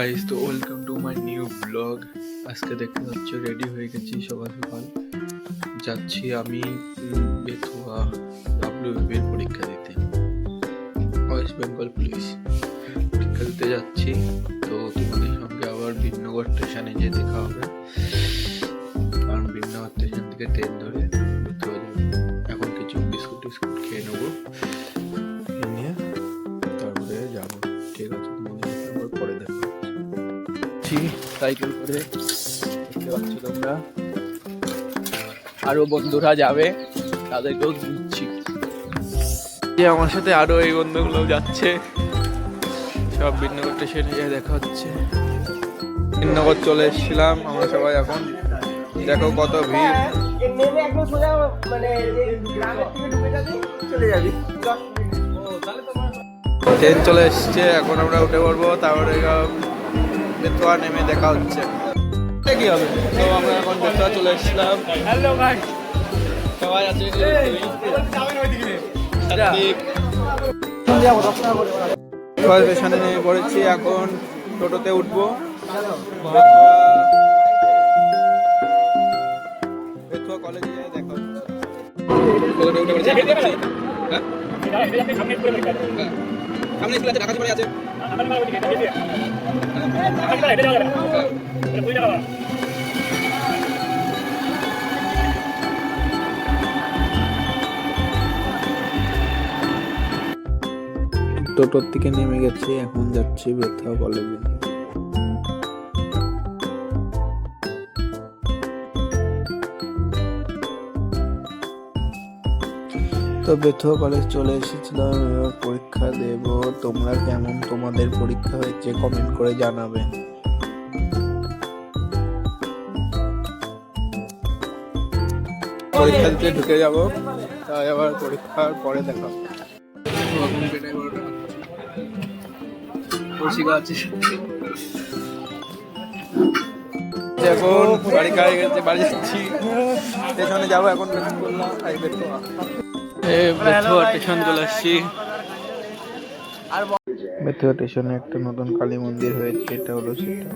Guys তো welcome to my new blog আজকে দেখতে পাচ্ছ রেডি হয়ে গেছি সকাল সকাল যাচ্ছি আমি উম, বেথুয়া ডাব্লিউবি এর পরীক্ষা দিতে। ওয়েস্ট বেঙ্গল পুলিশ পরীক্ষা দিতে যাচ্ছি। তো তোমাদের সঙ্গে আবার বিনগর স্টেশনে গিয়ে দেখা হবে। কারণ বিনগর স্টেশন থেকে ট্রেন হচ্ছে সাইকেল করে। দেখতে পাচ্ছ তোমরা। আরও বন্ধুরা যাবে তাদেরকেও দিচ্ছি। যে আমার সাথে আরও এই বন্ধুগুলো যাচ্ছে সব বিনগর স্টেশনে গিয়ে দেখা হচ্ছে। বিনগর চলে এসেছিলাম আমরা সবাই এখন। দেখো কত ভিড়। সোজা মানে ট্রেন চলে এসছে এখন আমরা উঠে পড়ব তারপরে বেতুয়া নেমে দেখা হচ্ছে। কি হবে? তো আমরা এখন বেতুয়া চলে এসেছিলাম। হ্যালো ভাই। সবাই আছে স্টেশনে নেমে পড়েছি এখন টোটোতে উঠবো। বেতুয়া কলেজে যাই দেখা হচ্ছে। সামনে স্কুল আছে ঢাকা আছে। টোটোর থেকে নেমে গেছি এখন যাচ্ছি বেথা কলেজে তো বেথুয়া কলেজ চলে এসেছিলাম পরীক্ষা দেব। তোমরা কেমন তোমাদের পরীক্ষা হয়েছে কমেন্ট করে জানাবে। পরীক্ষা দিতে ঢুকে যাব, তাই আবার পরীক্ষার পরে দেখা আছে। এখন বাড়ি খাই গেছে বাড়ি যাচ্ছি। স্টেশনে যাব এখন। চলে আসছি। বেথুয়া স্টেশনে একটা নতুন কালী মন্দির হয়েছে এটা হলো সেটা।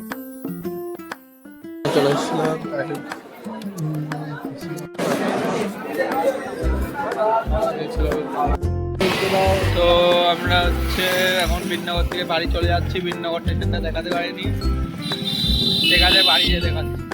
চলে আসলাম। তো আমরা হচ্ছে এখন বিনগর থেকে বাড়ি চলে যাচ্ছি। বিনগর স্টেশনটা দেখাতে পারিনি। সেখানে বাড়ি যেয়ে দেখাচ্ছি।